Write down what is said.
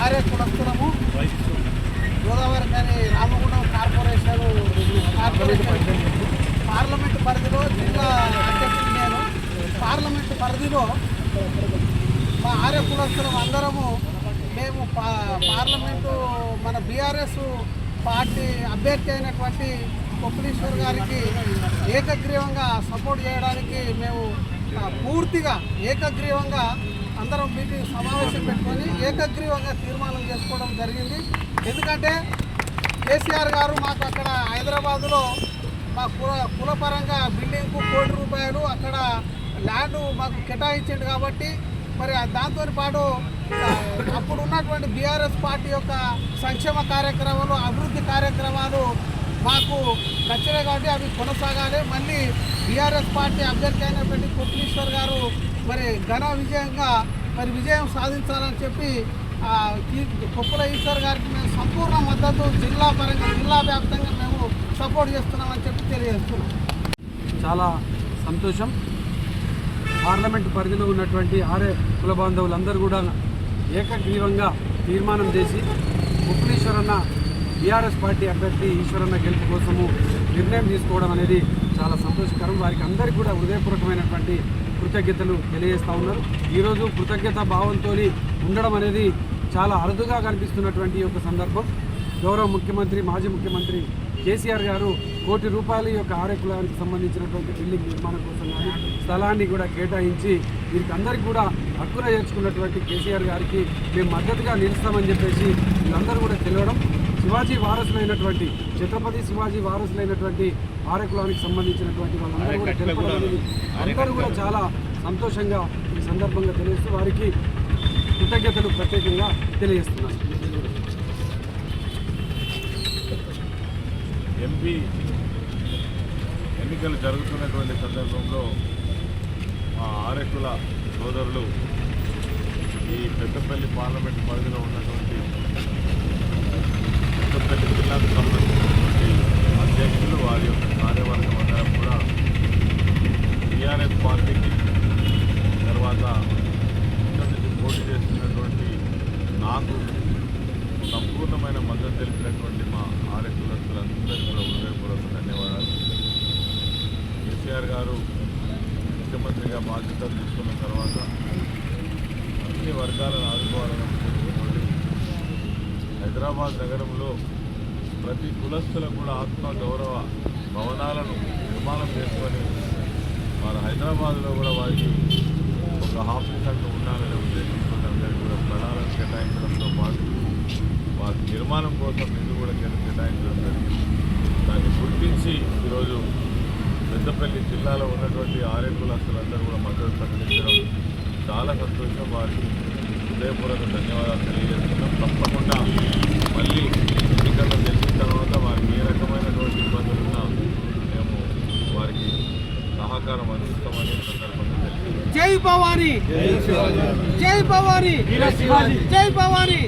ఆర్య కులస్తులము గోదావరి కానీ Ramagundam corporation corporation parliament పరిధిలో జిల్లా అధ్యక్షుడు నేను. పార్లమెంట్ పరిధిలో మా ఆర్య కులస్తులం అందరము మేము పా- పార్లమెంటు మన బీఆర్ఎస్ పార్టీ అభ్యర్థి అయినటువంటి కొప్పులీశ్వర్ గారికి ఏకగ్రీవంగా సపోర్ట్ చేయడానికి మేము పూర్తిగా ఏకగ్రీవంగా అందరం మీటింగ్ సమావేశం పెట్టుకొని ఏకగ్రీవంగా తీర్మానం చేసుకోవడం జరిగింది. ఎందుకంటే కేసీఆర్ గారు మాకు అక్కడ హైదరాబాదులో మా కుల కులపరంగా బిల్డింగ్కు కోటి రూపాయలు అక్కడ ల్యాండ్ మాకు కేటాయించిండు కాబట్టి మరి దాంతో పాటు అప్పుడు ఉన్నటువంటి బీఆర్ఎస్ పార్టీ యొక్క సంక్షేమ కార్యక్రమాలు అభివృద్ధి కార్యక్రమాలు మాకు నచ్చినాయి కాబట్టి అవి కొనసాగాలి. మళ్ళీ బీఆర్ఎస్ పార్టీ అభ్యర్థి అయినటువంటి కొట్లీశ్వర్ గారు మరి ఘన విజయంగా మరి విజయం సాధించాలని చెప్పి ఆ, కొప్పుల ఈశ్వర్ గారికి మేము సంపూర్ణ మద్దతు జిల్లా పరంగా జిల్లా వ్యాప్తంగా మేము సపోర్ట్ చేస్తున్నామని చెప్పి తెలియజేస్తున్నాం. చాలా సంతోషం. పార్లమెంట్ పరిధిలో ఉన్నటువంటి ఆరే కుల బాంధవులందరూ కూడా ఏకగ్రీవంగా తీర్మానం చేసి ఉప్పులీశ్వరన్న బీఆర్ఎస్ పార్టీ అభ్యర్థి ఈశ్వరన్న గెలుపు కోసము నిర్ణయం తీసుకోవడం అనేది చాలా సంతోషకరం. వారికి అందరికీ కూడా హృదయపూర్వకమైనటువంటి కృతజ్ఞతలు తెలియజేస్తూ ఉన్నారు. ఈరోజు కృతజ్ఞత భావంతో ఉండడం అనేది చాలా అరుదుగా కనిపిస్తున్నటువంటి యొక్క సందర్భం. గౌరవ ముఖ్యమంత్రి మాజీ ముఖ్యమంత్రి కేసీఆర్ గారు కోటి రూపాయల యొక్క ఆర్య సంబంధించినటువంటి బిల్డింగ్ నిర్మాణం కోసం కానీ స్థలాన్ని కూడా కేటాయించి వీరికి అందరికీ కూడా హక్కున చేర్చుకున్నటువంటి కేసీఆర్ గారికి మేము మద్దతుగా నిలుస్తామని చెప్పేసి వీళ్ళందరూ కూడా తెలియడం శివాజీ వారసులైనటువంటి ఛత్రపతి శివాజీ వారసులైనటువంటి ఆర్య కులానికి సంబంధించినటువంటి వాళ్ళందరూ కూడా తెలపడం అందరూ కూడా చాలా సంతోషంగా ఈ సందర్భంగా తెలియజేస్తూ వారికి కృతజ్ఞతలు ప్రత్యేకంగా తెలియజేస్తున్నాను. ఎంపీ ఎన్నికలు జరుగుతున్నటువంటి సందర్భంలో మా ఆరెకుల సోదరులు ఈ పెద్దపల్లి పార్లమెంట్ పరిధిలో ఉన్నటువంటి పెద్దపల్లి జిల్లాకు సంబంధించినటువంటి అధ్యక్షులు వారి యొక్క కార్యవర్గం అందరం కూడా టీఆర్ఎస్ పార్టీకి తర్వాత ఇక్కడ నుంచి పోటీ చేస్తున్నటువంటి నాకు సంపూర్ణమైన మద్దతు తెలిపినటువంటి మా ఆర్ఎస్లందరికీ కూడా హృదయపూర్వక ధన్యవాదాలు. కేసీఆర్ గారు ముఖ్యమంత్రిగా బాధ్యతలు తీసుకున్న తర్వాత అన్ని వర్గాలను ఆదుకోవాలని హైదరాబాద్ నగరంలో ప్రతి కులస్తులకు కూడా ఆత్మ గౌరవ భవనాలను నిర్మాణం చేసుకొని వారు హైదరాబాద్లో కూడా వారికి ఒక హాఫీస్ అంటూ ఉండాలనే ఉద్దేశంతో అందరికీ కూడా ప్రణాళిక కేటాయించడంతో పాటు వారి నిర్మాణం కోసం నిధులు కూడా కేట- కేటాయించడం జరిగింది. దాన్ని గుర్తించి ఈరోజు పెద్దపల్లి జిల్లాలో ఉన్నటువంటి ఆరేపు లక్షలందరూ కూడా మద్దతు ప్రకటించడం చాలా సంతోషం. వారికి హృదయపూర్వక ధన్యవాదాలు తెలియజేస్తున్నాం. తప్పకుండా మళ్ళీ ఎన్నికల్లో గెలిచిన తర్వాత వారికి ఏ రకమైనటువంటి ఇబ్బందులు ఉన్నా మేము వారికి సహకారం అందిస్తామని ఈ సందర్భంగా తెలియజేస్తున్నాం జై భవానీ. జై భవానీ. జై భవానీ.